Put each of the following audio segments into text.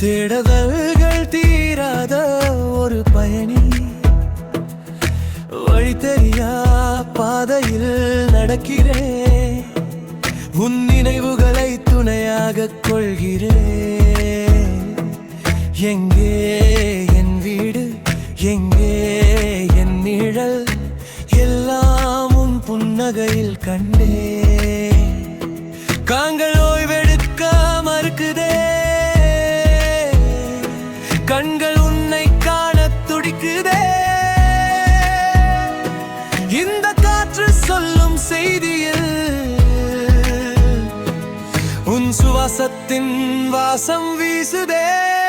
தேடதல்கள் தீராத ஒரு பயணி. வழி தெரியா பாதையில் நடக்கிறேன். உன் நினைவுகளை துணையாக கொள்கிறேன். எங்கே என் வீடு எங்கே என் நிழல் எல்லாமும் புன்னகையில் கண்டே காங்கள் உன் வாசம் வீசுதே.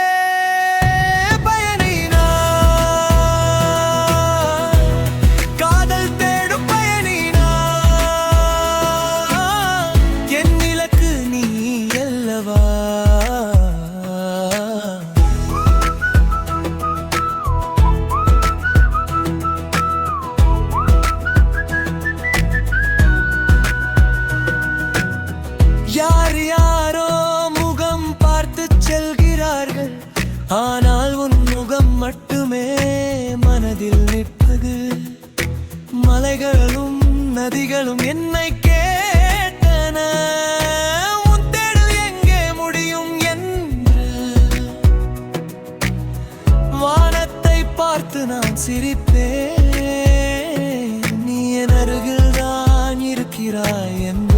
ஆனால் உன் முகம் மட்டுமே மனதில் நிற்பது. மலைகளும் நதிகளும் என்னை கேட்டன. உன் தேடல் எங்கே முடியும் என்று. வானத்தை பார்த்து நான் சிரிப்பேன். நீ என் அருகில் தான் இருக்கிறாய் என்று.